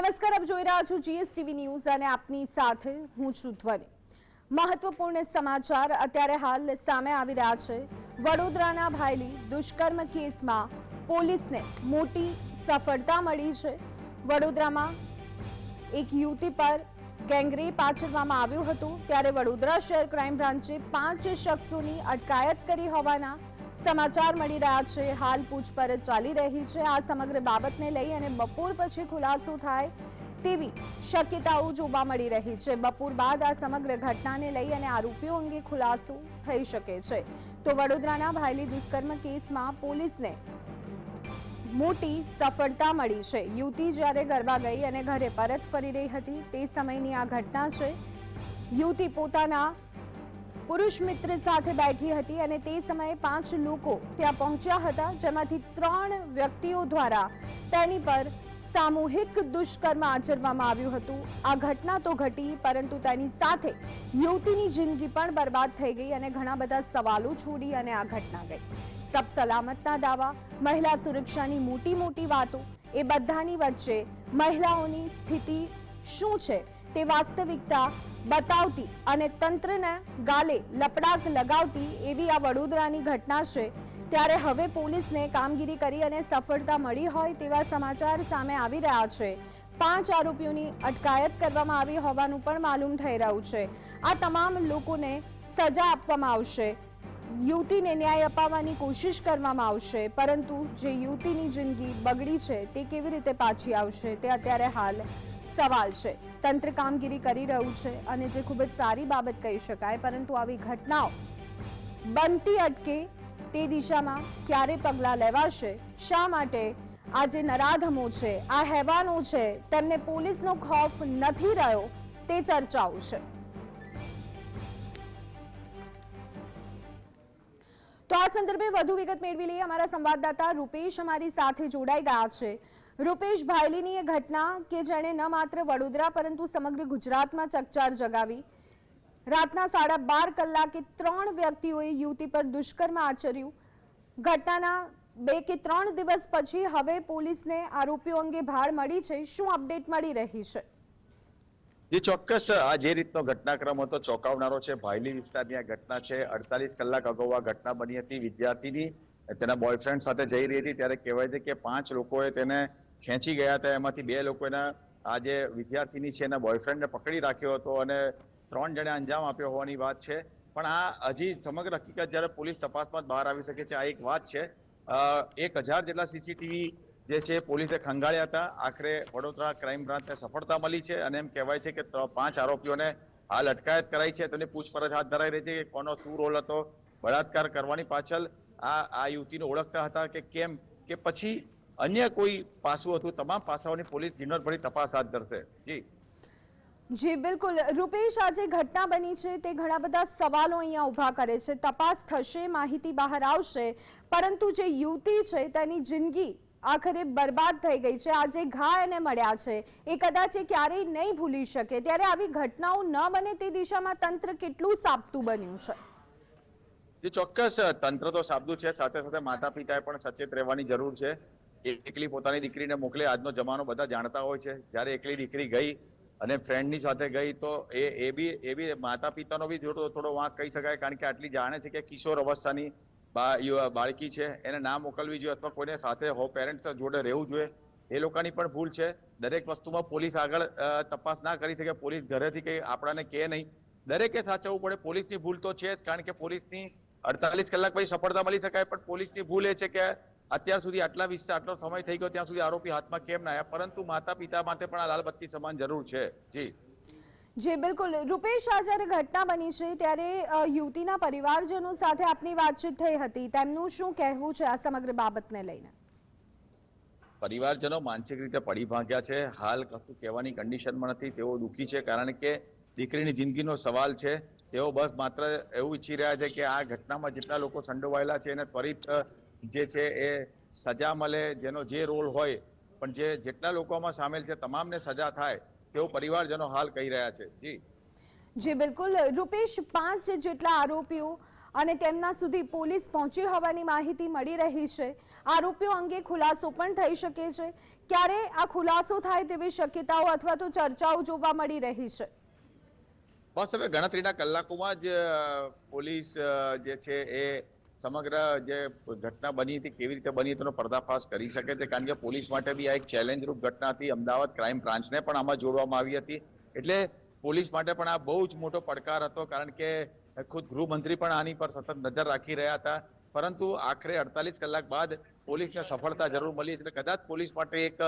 નમસ્કાર, આપ જોઈ રહ્યા છો જીએસટીવી ન્યૂઝ અને આપની સાથે હું છું ધ્વનિ. મહત્વપૂર્ણ સમાચાર અત્યારે હાલ સામે આવી રહ્યા છે. વડોદરાના ભાયલી દુષ્કર્મ કેસમાં પોલીસને મોટી સફળતા મળી છે. વડોદરામાં એક યુવતી પર ગેંગરેપ આચરવામાં આવ્યું હતું. ત્યારે વડોદરા શહેર ક્રાઇમ બ્રાન્ચે પાંચ શખ્સોની અટકાયત કરી હોવાના સમાચાર મળી રહ્યા છે. હાલ પૂછપરછ ચાલી રહી છે. આ સમગ્ર બાબતને લઈ અને બપોર પછી ખુલાસો થાય તેવી શક્યતાઓ જોવા મળી રહી છે. બપોર બાદ આ સમગ્ર ઘટનાને લઈ અને આરોપીઓ અંગે ખુલાસો થઈ શકે છે. તો વડોદરાના ભાયલી દુષ્કર્મ કેસમાં પોલીસને મોટી સફળતા મળી છે. યુવતી જ્યારે ગરબા ગઈ અને ઘરે પરત ફરી રહી હતી, તે સમયની આ ઘટના છે. યુવતી પોતાના પુરુષ મિત્ર સાથે બેઠી હતી અને તે સમયે પાંચ લોકો ત્યાં પહોંચ્યા હતા, જેમાંથી ત્રણ વ્યક્તિઓ દ્વારા તેની પર સામૂહિક દુષ્કર્મ આચરવામાં આવ્યું હતું. આ ઘટના તો ઘટી, પરંતુ તેની સાથે યુવતીની જિંદગી પણ બરબાદ થઈ ગઈ અને ઘણા બધા સવાલો છોડી અને આ ઘટના ગઈ. સબ સલામતના દાવા, મહિલા સુરક્ષાની મોટી મોટી વાતો, એ બધાની વચ્ચે મહિલાઓની સ્થિતિ શું છે? તે વાસ્તવિકતા બતાવતી અને તંત્રને ગાલે લપડાક લગાવતી એવી આ વડોદરાની ઘટના છે. ત્યારે હવે પોલીસને કામગીરી કરી અને સફળતા મળી હોય તેવા સમાચાર સામે આવી રહ્યા છે. પાંચ આરોપીઓની અટકાયત કરવામાં આવી હોવાનું પણ માલુમ થઈ રહ્યું છે. આ તમામ લોકોને સજા આપવામાં આવશે. યુવતીને ન્યાય અપાવવાની કોશિશ કરવામાં આવશે, પરંતુ જે યુવતીની જિંદગી બગડી છે તે કેવી રીતે પાછી આવશે તે અત્યારે હાલ સવાલ છે. તંત્ર કામગીરી કરી રહ્યું છે અને જે ખૂબ જ સારી બાબત કહી શકાય, પરંતુ આવી ઘટનાઓ બનતી અટકે તે દિશામાં ક્યારે પગલાં લેવાશે? શા માટે આ જે નરાધમો છે, આ હેવાનો છે, તેમને પોલીસનો ખોફ નથી રહ્યો, તે ચર્ચાઓ છે. તો આ સંદર્ભે વધુ વિગત મેળવી લઈએ. અમારા સંવાદદાતા રૂપેશ અમારી સાથે જોડાઈ ગયા છે. રૂપેશ ભાયલીની એ ઘટના કે જેણે ન માત્ર વડોદરા, પરંતુ સમગ્ર ગુજરાતમાં ચકચાર જગાવી. રાતના સાડા બાર કલાકે ત્રણ વ્યક્તિઓએ યુવતી પર દુષ્કર્મ આચર્યું. ઘટનાના બે કે ત્રણ દિવસ પછી હવે પોલીસને આરોપીઓ અંગે ભાળ મળી છે. શું અપડેટ મળી રહી છે? જે, ચોક્કસ આ જે રીતનો ઘટનાક્રમ હતો, ચોંકાવનારો છે. ભાયલી વિસ્તારની આ ઘટના છે. અડતાલીસ કલાક અગાઉ આ ઘટના બની હતી. વિદ્યાર્થીની, તેના બોયફ્રેન્ડ સાથે જઈ રહી હતી. ત્યારે કહેવાય છે કે પાંચ લોકોએ તેને ખેંચી ગયા હતા. એમાંથી બે લોકો એના આ જે વિદ્યાર્થીની છે, એના બોયફ્રેન્ડને પકડી રાખ્યો હતો અને ત્રણ જણે અંજામ આપ્યો હોવાની વાત છે. પણ આ હજી સમગ્ર હકીકત જ્યારે પોલીસ તપાસમાં બહાર આવી શકે છે, આ એક વાત છે. એક હજાર જેટલા સીસીટીવી જે છે, પોલીસે ખંગાળ્યા હતા. આખરે વડોદરા ક્રાઇમ બ્રાન્ચને સફળતા મળી છે અને એમ કહેવાય છે કે પાંચ આરોપીઓને હાલ અટકાયત કરાઈ છે. તેની પૂછપરછ હાથ ધરાઈ રહી છે કે કોનો શું રોલ હતો? બળાત્કાર કરવાની પાછળ આ આ યુવતીને ઓળખતા હતા કે કેમ? કે પછી અન્ય કોઈ પાસું હતું? તમામ પાસાઓની પોલીસ ઝીણવટભરી તપાસ હાથ ધરશે. જી. જી બિલકુલ. રૂપેશ આ જે ઘટના બની છે. તે ઘણા બધા સવાલો અહીંયા ઊભા કરે છે. તપાસ થશે માહિતી બહાર આવશે. પરંતુ જે યુવતી છે તેની જિંદગી આખરે બરબાદ થઈ ગઈ છે. આ જે ઘા એને મળ્યા છે. એ કદાચ એ ક્યારેય નહીં ભૂલી શકે. ત્યારે આવી ઘટનાઓ ન બને તે દિશામાં તંત્ર કેટલું સાબતું બન્યું છે? જે ચોક્કસ તંત્ર તો સાબદું છે. સાથે સાથે માતા પિતાએ પણ સચેત રહેવાની જરૂર છે. એકલી પોતાની દીકરીને મોકલે. આજનો જમાનો બધા જાણતા હોય છે. જ્યારે એકલી દીકરી ગઈ અને ફ્રેન્ડની સાથે ગઈ, તો એ એ બી એ બી માતા પિતાનો બી થોડો થોડો વાંક કહી શકાય, કારણ કે આટલી જાણે છે કે કિશોર અવસ્થાની બાળકી છે. એને ના મોકલવી જોઈએ અથવા કોઈને સાથે હો પેરેન્ટ્સ જોડે રહેવું જોઈએ. એ લોકોની પણ ભૂલ છે. દરેક વસ્તુમાં પોલીસ આગળ તપાસ ના કરી શકે. પોલીસ ઘરેથી કંઈ આપણાને કહે નહીં. દરેકે સાચવવું પડે. પોલીસની ભૂલ તો છે જ, કારણ કે પોલીસની અડતાલીસ કલાક પછી સફળતા મળી શકાય, પણ પોલીસની ભૂલ એ છે કે અત્યાર સુધી આટલા વિસ્તાર આટલો સમય થઈ ગયો ત્યાં સુધી આરોપી હાથમાં કેમ ના આવ્યા? પરંતુ માતા પિતા માટે પણ આ લાલબત્તી સમાન જરૂર છે. જી. જી બિલકુલ. રૂપેશ આ જ્યારે ઘટના બની છે ત્યારે યુવતીના પરિવારજનો સાથે આપની વાતચીત થઈ હતી. તેમનું શું કહેવું છે આ સમગ્ર બાબતને લઈને? પરિવારજનો માનસિક રીતે પડી ભાંગ્યા છે. હાલ કશું કહેવાની કન્ડિશનમાં નથી. તેઓ દુઃખી છે કારણ કે દીકરીની જિંદગીનો સવાલ છે. તેઓ બસ માત્ર એવું ઈચ્છી રહ્યા છે કે આ ઘટનામાં જેટલા લોકો સંડોવાયેલા છે એને ત્વરિત જે છે એ સજા મળે જેનો જે રોલ હોય પણ જે જેટલા લોકોમાં સામેલ છે તમામને સજા થાય તેવું પરિવારજનો હાલ કહી રહ્યા છે. જી. જી બિલકુલ. રૂપેશ પાંચ જેટલા આરોપીઓ અને તેમના સુધી પોલીસ પહોંચી હોવાની માહિતી મળી રહી છે. આરોપીઓ અંગે ખુલાસો પણ થઈ શકે છે. ક્યારે આ ખુલાસો થાય તેવી શક્યતાઓ અથવા તો ચર્ચાઓ જોવા મળી રહી છે? બસ હવે ગણતરીના કલાકોમાં જ પોલીસ જે છે એ સમગ્ર જે ઘટના બની હતી, કેવી રીતે બની તેનો પર્દાફાશ કરી શકે છે. કારણ કે પોલીસ માટે બી આ એક ચેલેન્જ રૂપ ઘટના હતી. અમદાવાદ ક્રાઇમ બ્રાન્ચને પણ આમાં જોડવામાં આવી હતી. એટલે પોલીસ માટે પણ આ બહુ જ મોટો પડકાર હતો. કારણ કે ખુદ ગૃહમંત્રી પણ આની પર સતત નજર રાખી રહ્યા હતા. પરંતુ આખરે અડતાલીસ કલાક બાદ પોલીસને સફળતા જરૂર મળી. એટલે કદાચ પોલીસ માટે એક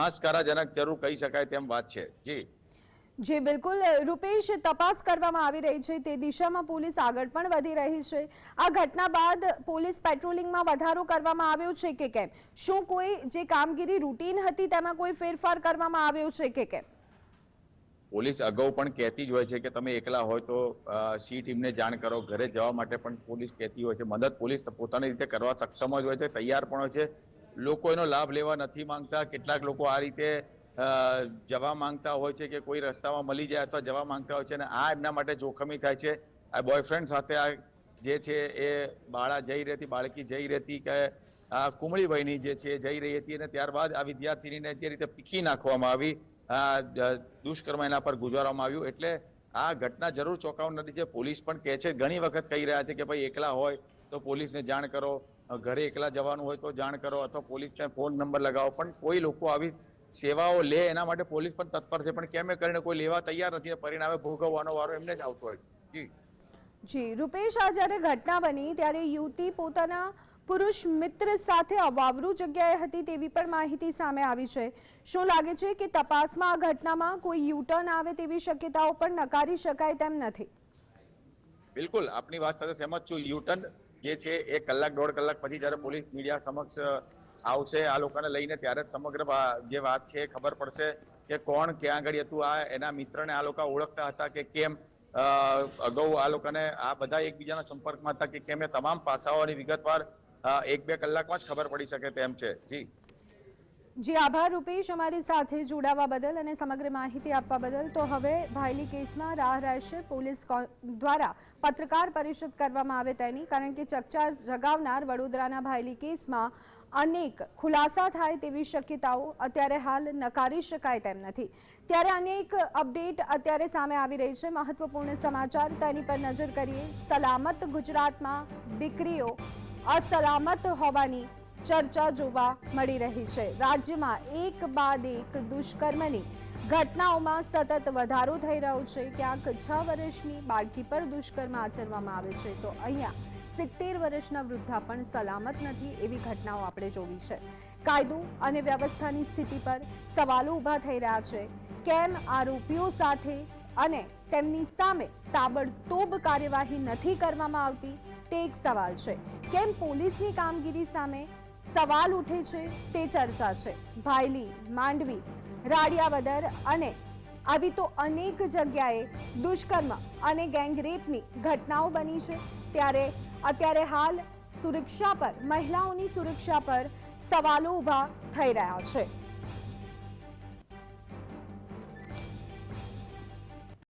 હાશકારાજનક જરૂર કહી શકાય તેમ વાત છે. જી. જી, બિલકુલ. રૂપેશ, તપાસ કરવામાં આવી રહી છે. તે દિશામાં પોલીસ આગળ પણ વધી રહી છે. આ ઘટના બાદ પોલીસ પેટ્રોલિંગમાં વધારો કરવામાં આવ્યો છે કે કેમ? શું કોઈ જે કામગીરી રૂટીન હતી તેમાં કોઈ ફેરફાર કરવામાં આવ્યો છે કે કેમ? પોલીસ અગાઉ પણ કહેતી જ હોય છે કે તમે એકલા હોય તો સી ટીમને જાણ કરો. ઘરે જવા માટે પણ પોલીસ કહેતી હોય છે. મદદ પોલીસ પોતાની રીતે કરવા સક્ષમ જ હોય છે. તૈયાર પણ હોય છે. લોકો એનો લાભ લેવા નથી માંગતા. કેટલાક લોકો આ રીતે જવા માંગતા હોય છે કે કોઈ રસ્તામાં મળી જાય અથવા જવા માંગતા હોય છે અને આ એમના માટે જોખમી થાય છે. આ બોયફ્રેન્ડ સાથે આ જે છે એ બાળા જઈ રહેતી, બાળકી જઈ રહેતી કે આ કુમળીભાઈની જે છે જઈ રહી હતી અને ત્યારબાદ આ વિદ્યાર્થીનીને જે રીતે પીખી નાખવામાં આવી. આ દુષ્કર્મ એના પર ગુજારવામાં આવ્યું. એટલે આ ઘટના જરૂર ચોંકાવનારી છે પોલીસ પણ કહે છે, ઘણી વખત કહી રહ્યા છે કે ભાઈ એકલા હોય તો પોલીસને જાણ કરો. ઘરે એકલા જવાનું હોય તો જાણ કરો અથવા પોલીસને ફોન નંબર લગાવો. પણ કોઈ લોકો આવી સેવાઓ લે એના માટે પોલીસ પણ તત્પર છે પણ કેમ કરીને કોઈ લેવા તૈયાર નથી પરિણામે ભોગવવાનો વારો એમને જ આવતો હોય. જી. જી રૂપેશ આ જ્યારે ઘટના બની ત્યારે યુવતી પોતાના પુરુષ મિત્ર સાથે અવાવરું જગ્યાએ હતી તેવી પણ માહિતી સામે આવી છે. શું લાગે છે કે તપાસમાં આ ઘટનામાં કોઈ યુટર્ન આવે તેવી શક્યતાઓ પણ નકારી શકાય તેમ નથી? બિલકુલ આપની વાત સાથે સહેમત છું. યુટર્ન જે છે એ કલાક દોઢ કલાક પછી જ્યારે પોલીસ મીડિયા સમક્ષ આવશે. આ લોકોને લઈને ત્યારે જ સમગ્ર જે વાત છે એ ખબર પડશે કે કોણ ક્યાં આગળ હતું આ, એના મિત્રને આ લોકો ઓળખતા હતા કે કેમ અગાઉ આ લોકોને આ બધા એકબીજાના સંપર્કમાં હતા કે કેમ, એ તમામ પાસાઓની વિગતવાર એક બે કલાકમાં જ ખબર પડી શકે તેમ છે. જી. જી, આભાર રૂપેશ અમારી સાથે જોડાવા બદલ અને સમગ્ર માહિતી આપવા બદલ. તો હવે ભાયલી કેસમાં રાહ રહેશે પોલીસ દ્વારા પત્રકાર પરિષદ કરવામાં આવે તેની, કારણ કે ચકચાર જગાવનાર વડોદરાના ભાયલી કેસમાં અનેક ખુલાસા થાય તેવી શક્યતાઓ અત્યારે હાલ નકારી શકાય તેમ નથી. ત્યારે અનેક અપડેટ અત્યારે સામે આવી રહી છે. મહત્વપૂર્ણ સમાચાર તેની પર નજર કરીએ. સલામત ગુજરાતમાં દીકરીઓ અસલામત હોવાની ચર્ચા જોવા મળી રહી છે. રાજ્યમાં એક બાદ એક દુષ્કર્મની ઘટનાઓમાં સતત વધારો થઈ રહ્યો છે. ક્યાંક છ વર્ષની બાળકી પર દુષ્કર્મ આચરવામાં આવે છે. તો અહીંયા સિત્તેર વર્ષના વૃદ્ધા પણ સલામત નથી એવી ઘટનાઓ આપણે જોવી છે. કાયદો અને વ્યવસ્થાની સ્થિતિ પર સવાલો ઊભા થઈ રહ્યા છે. કેમ આરોપીઓ સાથે અને તેમની સામે તાબડતોબ કાર્યવાહી નથી કરવામાં આવતી? તે એક સવાલ છે. કેમ પોલીસની કામગીરી સામે સવાલ ઉઠે છે, તે ચર્ચા છે. ભાયલી, માંડવી, રાડિયાવદર અને આવી તો અનેક જગ્યાએ દુષ્કર્મ અને ગેંગરેપની ઘટનાઓ બની છે. ત્યારે અત્યારે હાલ સુરક્ષા પર, મહિલાઓની સુરક્ષા પર સવાલો ઊભા થઈ રહ્યા છે.